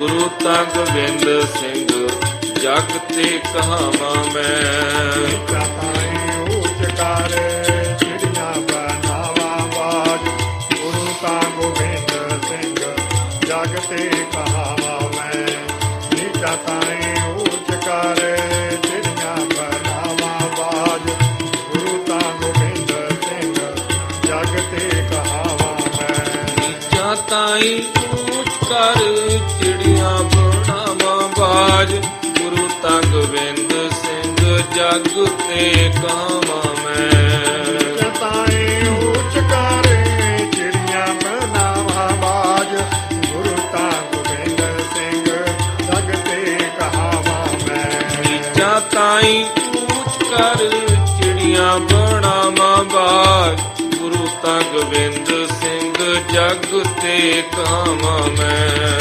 ਗੁਰੂ ਤਾਂ ਗੋਬਿੰਦ ਸਿੰਘ, ਜਗ ਤੇ ਕਹਾਵਾਂ ਮੈਂ। ਚਾਤਾਈ ਉੱਚਕਾਰ ਚਿੜੀਆਂ ਬਨਾਵਾ ਬਾਜ ਗੁਰੂ ਤਾਂ ਗੋਬਿੰਦ ਸਿੰਘ ਜਗ ਤੇ ਕਹਾਵਾ ਮੈਂ। ਨੀਚਾ ਤਾਈ ਤਾਈ ਉੱਚ ਕਰ ਚਿੜੀਆਂ ਬਣਾਵਾਂ ਬਾਜ। ਗੁਰੂ ਤਾਂ ਗੋਬਿੰਦ ਸਿੰਘ ਜਗ ਤੇ ਕਹਾਵਾਂ ਮੈਂ। ਉੱਚ ਕਰੇ ਚਿੜੀਆਂ ਮਨਾਵਾ ਬਾਜ। ਗੁਰੂ ਤਾਂ ਗੋਬਿੰਦ ਸਿੰਘ ਜਗ ਤੇ ਕਹਾਵਾ ਮੈਂ। ਨੀਚਾ ਤਾਈ ਉੱਚ ਕਰ ਚਿੜੀਆਂ ਬਣਾਵਾਂ ਬਾਜ। ਗੁਰੂ ਤਾਂ ਗੋਬਿੰਦ ਸਿੰਘ ਜਗ ਤੇ ਕਹਾਵਾਂ ਮੈਂ।